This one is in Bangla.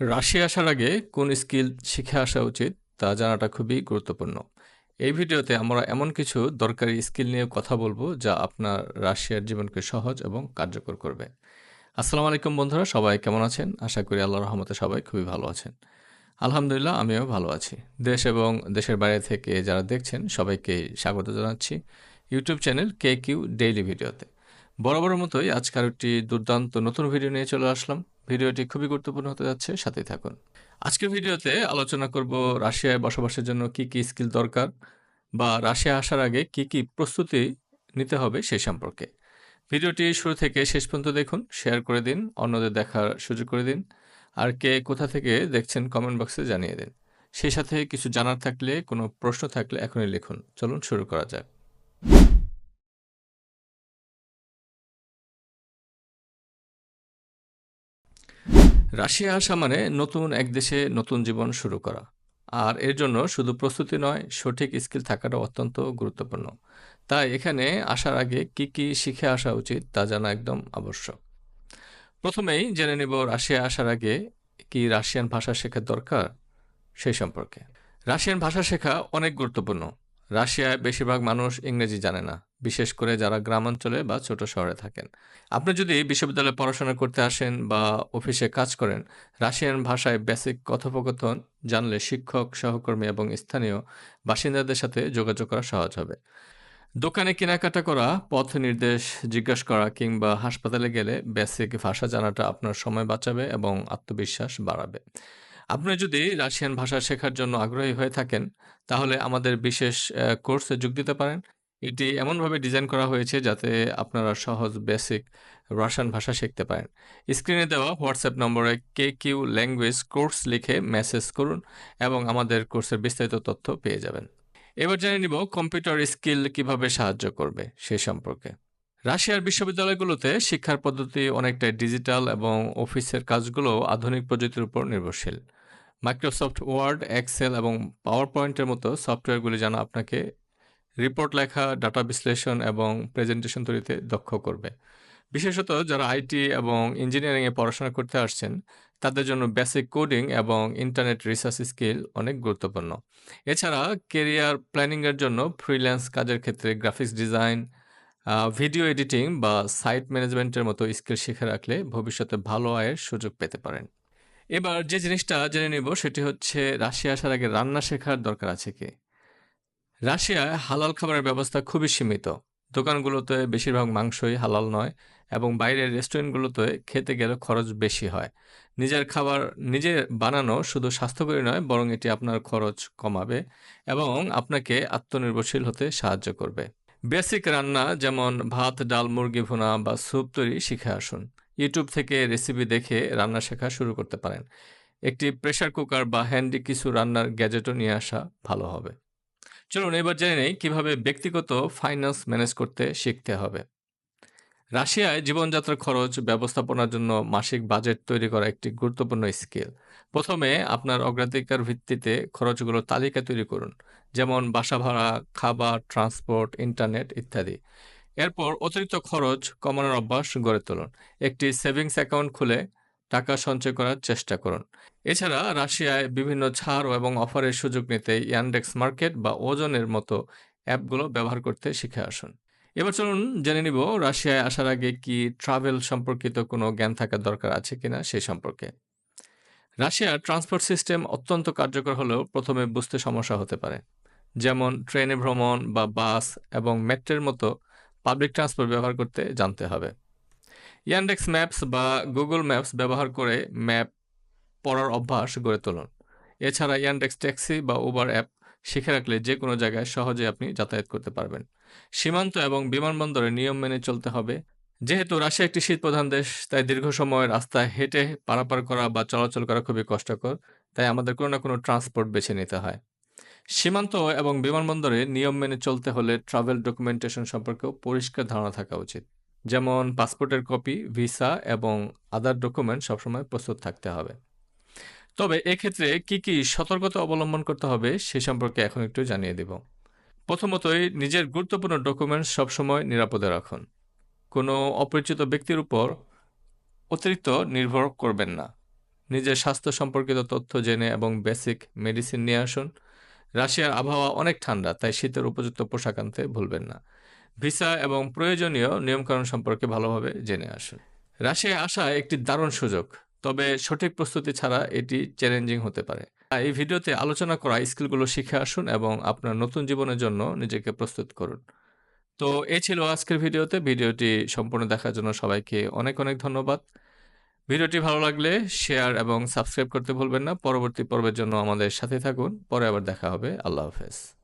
রাশিয়া আসার আগে কোন স্কিল শিখে আসা উচিত তা জানাটা খুবই গুরুত্বপূর্ণ। এই ভিডিওতে আমরা এমন কিছু দরকারি স্কিল নিয়ে কথা বলব যা আপনার রাশিয়ার জীবনকে সহজ এবং কার্যকর করবে। আসসালামু আলাইকুম বন্ধুরা, সবাই কেমন আছেন? আশা করি আল্লাহ রহমতে সবাই খুবই ভালো আছেন। আলহামদুলিল্লাহ, আমিও ভালো আছি। দেশ এবং দেশের বাইরে থেকে যারা দেখছেন, সবাইকে স্বাগত জানাচ্ছি YouTube channel K Q daily ভিডিওতে। বরাবরের মতোই আজকের একটি দুর্দান্ত নতুন ভিডিও নিয়ে চলে আসলাম। ভিডিওটি খুবই গুরুত্বপূর্ণ হতে যাচ্ছে, সাথেই থাকুন। আজকের ভিডিওতে আলোচনা করব রাশিয়ায় বসবাসের জন্য কি কি স্কিল দরকার বা রাশিয়া আসার আগে কি কি প্রস্তুতি নিতে হবে সেই সম্পর্কে। ভিডিওটি শুরু থেকে শেষ পর্যন্ত দেখুন শেয়ার করে দিন, অন্যদের দেখার সুযোগ করে দিন, আর কে কোথা থেকে দেখছেন কমেন্ট বক্সে জানিয়ে দিন। সেই সাথে কিছু জানার থাকলে, কোনো প্রশ্ন থাকলে এখনই লিখুন। চলুন শুরু করা যাক। রাশিয়া আসা মানে নতুন এক দেশে নতুন জীবন শুরু করা। আর এর জন্য শুধু প্রস্তুতি নয়, সঠিক স্কিল থাকাটা অত্যন্ত গুরুত্বপূর্ণ। তাই এখানে আসার আগে কি কি শিখে আসা উচিত তা জানা একদম আবশ্যক। প্রথমেই জেনে নেব রাশিয়া আসার আগে কি রাশিয়ান ভাষা শেখার দরকার সেই সম্পর্কে। রাশিয়ান ভাষা শেখা অনেক গুরুত্বপূর্ণ। রাশিয়ায় বেশিরভাগ মানুষ ইংরেজি জানে না, বিশেষ করে যারা গ্রামাঞ্চলে বা ছোট শহরে থাকেন। আপনি যদি বিশ্ববিদ্যালয়ে পড়াশোনা করতে আসেন বা অফিসে কাজ করেন, রাশিয়ান ভাষায় বেসিক কথোপকথন জানলে শিক্ষক, সহকর্মী এবং স্থানীয় বাসিন্দাদের সাথে যোগাযোগ করা সহজ হবে। দোকানে কেনাকাটা করা, পথ নির্দেশ জিজ্ঞাসা করা কিংবা হাসপাতালে গেলে বেসিক ভাষা জানাটা আপনার সময় বাঁচাবে এবং আত্মবিশ্বাস বাড়াবে। আপনি যদি রাশিয়ান ভাষা শেখার জন্য আগ্রহী হয়ে থাকেন, তাহলে আমাদের বিশেষ কোর্সে যোগ দিতে পারেন। এটি এমনভাবে ডিজাইন করা হয়েছে যাতে আপনারা সহজ, বেসিক রাশিয়ান ভাষা শিখতে পারেন। স্ক্রিনে দেওয়া WhatsApp number K Q language course লিখে মেসেজ করুন এবং আমাদের কোর্সের বিস্তারিত তথ্য পেয়ে যাবেন। এবার জেনে নিব কম্পিউটার স্কিল কীভাবে সাহায্য করবে সে সম্পর্কে। রাশিয়ার বিশ্ববিদ্যালয়গুলোতে শিক্ষার পদ্ধতি অনেকটাই ডিজিটাল এবং অফিসের কাজগুলো আধুনিক প্রযুক্তির উপর নির্ভরশীল। মাইক্রোসফট ওয়ার্ড এক্সেল এবং পাওয়ার পয়েন্টের মতো সফটওয়্যারগুলি যেন আপনাকে রিপোর্ট লেখা ডাটা বিশ্লেষণ এবং প্রেজেন্টেশন তৈরিতে দক্ষ করবে। বিশেষত যারা আইটি এবং ইঞ্জিনিয়ারিংয়ে পড়াশোনা করতে আসছেন, তাদের জন্য বেসিক কোডিং এবং ইন্টারনেট রিসার্চ স্কিল অনেক গুরুত্বপূর্ণ। এছাড়া কেরিয়ার প্ল্যানিংয়ের জন্য ফ্রিল্যান্স কাজের ক্ষেত্রে গ্রাফিক্স ডিজাইন ভিডিও এডিটিং বা সাইট ম্যানেজমেন্টের মতো স্কিল শিখে রাখলে ভবিষ্যতে ভালো আয়ের সুযোগ পেতে পারেন। এবার যে জিনিসটা জেনে নেব সেটি হচ্ছে রাশিয়া আসার আগে রান্না শেখার দরকার আছে কি? রাশিয়ায় হালাল খাবারের ব্যবস্থা খুবই সীমিত। দোকানগুলোতে বেশিরভাগ মাংসই হালাল নয় এবং বাইরের রেস্টুরেন্টগুলোতে খেতে গেলে খরচ বেশি হয়। নিজের খাবার নিজে বানানো শুধু স্বাস্থ্যকরী নয়, বরং এটি আপনার খরচ কমাবে এবং আপনাকে আত্মনির্ভরশীল হতে সাহায্য করবে। বেসিক রান্না যেমন ভাত, ডাল, মুরগি, ভুনা বা স্যুপ তৈরি শিখে আসুন। ইউটিউব থেকে রেসিপি দেখে রান্না শেখা শুরু করতে পারেন। একটি প্রেশার কুকার বা হ্যান্ডি কিছু রান্নার গ্যাজেটও নিয়ে আসা ভালো হবে। চলুন এবার জেনে নেই কীভাবে ব্যক্তিগত ফাইন্যান্স ম্যানেজ করতে শিখতে হবে। রাশিয়ায় জীবনযাত্রার খরচ ব্যবস্থাপনার জন্য মাসিক বাজেট তৈরি করা একটি গুরুত্বপূর্ণ স্কিল প্রথমে আপনার অগ্রাধিকার ভিত্তিতে খরচগুলো তালিকা তৈরি করুন। যেমন বাসা ভাড়া, খাবার ট্রান্সপোর্ট ইন্টারনেট ইত্যাদি। এরপর অতিরিক্ত খরচ কমানোর অভ্যাস গড়ে তুলুন। একটি সেভিংস অ্যাকাউন্ট খুলে টাকা সঞ্চয় করার চেষ্টা করুন। এছাড়া রাশিয়ায় বিভিন্ন ছাড় এবং অফারের সুযোগ নিতে ইয়ান্ডেক্স মার্কেট বা ওজনের মতো অ্যাপগুলো ব্যবহার করতে শিখে আসুন। এবার চলুন জেনে নিব রাশিয়ায় আসার আগে কি ট্রাভেল সম্পর্কিত কোনো জ্ঞান থাকার দরকার আছে কিনা সে সম্পর্কে। রাশিয়ার ট্রান্সপোর্ট সিস্টেম অত্যন্ত কার্যকর হলেও প্রথমে বুঝতে সমস্যা হতে পারে। যেমন ট্রেনে ভ্রমণ বা বাস এবং মেট্রের মতো পাবলিক ট্রান্সপোর্ট ব্যবহার করতে জানতে হবে। ইয়ান্ডেক্স ম্যাপস বা গুগল ম্যাপস ব্যবহার করে ম্যাপ পড়ার অভ্যাস গড়ে তুলুন। এছাড়া ইয়ান্ডেক্স ট্যাক্সি বা উবার অ্যাপ শিখে রাখলে যে কোনো জায়গায় সহজে আপনি যাতায়াত করতে পারবেন। সীমান্ত এবং বিমানবন্দরে নিয়ম মেনে চলতে হবে। যেহেতু রাশিয়া একটি শীত প্রধান দেশ, তাই দীর্ঘ সময় রাস্তায় হেঁটে পারাপার করা বা চলাচল করা খুবই কষ্টকর। তাই আমাদের কোনো না কোনো ট্রান্সপোর্ট বেছে নিতে হয়। সীমান্ত এবং বিমানবন্দরে নিয়ম মেনে চলতে হলে ট্রাভেল ডকুমেন্টেশন সম্পর্কেও পরিষ্কার ধারণা থাকা উচিত। যেমন পাসপোর্টের কপি ভিসা এবং আদার ডকুমেন্ট সবসময় প্রস্তুত থাকতে হবে। তবে এক্ষেত্রে কি কি সতর্কতা অবলম্বন করতে হবে সে সম্পর্কে এখন একটু জানিয়ে দেব। প্রথমতই নিজের গুরুত্বপূর্ণ ডকুমেন্টস সবসময় নিরাপদে রাখুন। কোনো অপরিচিত ব্যক্তির উপর অতিরিক্ত নির্ভর করবেন না। নিজের স্বাস্থ্য সম্পর্কিত তথ্য জেনে এবং বেসিক মেডিসিন নিয়ে আসুন। রাশিয়ার আবহাওয়া অনেক ঠান্ডা, তাই শীতের উপযুক্ত পোশাক আনতে ভুলবেন না। ভিসা এবং প্রয়োজনীয় নিয়মকানুন সম্পর্কে ভালোভাবে জেনে আসুন। রাশিয়ায় আসা একটি দারুণ সুযোগ, তবে সঠিক প্রস্তুতি ছাড়া এটি চ্যালেঞ্জিং হতে পারে। এই ভিডিওতে আলোচনা করা স্কিলগুলো শিখে আসুন এবং আপনার নতুন জীবনের জন্য নিজেকে প্রস্তুত করুন। তো এ ছিল আজকের ভিডিওতে। ভিডিওটি সম্পূর্ণ দেখার জন্য সবাইকে অনেক অনেক ধন্যবাদ। ভিডিওটি ভালো লাগলে শেয়ার এবং সাবস্ক্রাইব করতে ভুলবেন না। পরবর্তী পর্বের জন্য আমাদের সাথে থাকুন। পরে আবার দেখা হবে। আল্লাহ হাফেজ।